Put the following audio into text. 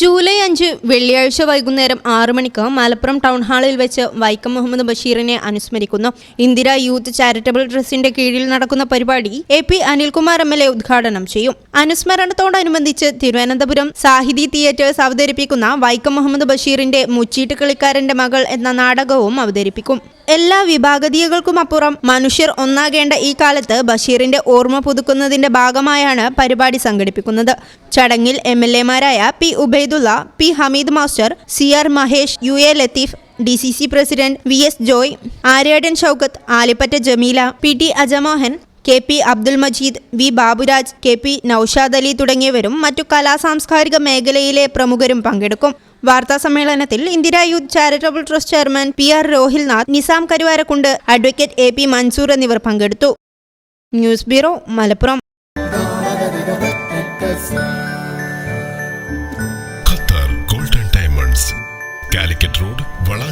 July അഞ്ച് വെള്ളിയാഴ്ച വൈകുന്നേരം ആറ് മണിക്ക് മലപ്പുറം ടൗൺ ഹാളിൽ വെച്ച് വൈക്കം മുഹമ്മദ് ബഷീറിനെ അനുസ്മരിക്കുന്നു. ഇന്ദിര യൂത്ത് ചാരിറ്റബിൾ ട്രസ്റ്റിന്റെ കീഴിൽ നടക്കുന്ന പരിപാടി A P Anilkumar M L A ഉദ്ഘാടനം ചെയ്യും. അനുസ്മരണത്തോടനുബന്ധിച്ച് തിരുവനന്തപുരം സാഹിതി തിയേറ്റേഴ്സ് അവതരിപ്പിക്കുന്ന വൈക്കം മുഹമ്മദ് ബഷീറിന്റെ മുച്ചീട്ട് കളിക്കാരന്റെ മകൾ എന്ന നാടകവും അവതരിപ്പിക്കും. എല്ലാ വിഭാഗതീയകൾക്കും അപ്പുറം മനുഷ്യർ ഒന്നാകേണ്ട ഈ കാലത്ത് ബഷീറിന്റെ ഓർമ്മ പുതുക്കുന്നതിന്റെ ഭാഗമായാണ് പരിപാടി സംഘടിപ്പിക്കുന്നത്. ചടങ്ങിൽ M L എമാരായ P Ubaidulla P. Hameed master C. R. Mahesh U. A. Latheef D. C. C. President V. S. Joy Aryadan Shoukath Alipatta Jameela P. T. Ajamohan K. P. Abdul Majeed V. Baburaj K. P. Noushad Ali തുടങ്ങിയവരും മറ്റു കലാ സാംസ്കാരിക മേഖലയിലെ പ്രമുഖരും പങ്കെടുക്കും. വാർത്താ സമ്മേളനത്തിൽ Indira youth charitable trust chairman P. R. Rohilnath Nizam Karuvarakundu advocate A. P. Mansoor എന്നിവർ പങ്കെടുത്തു. News bureau Malappuram. Calicut road വള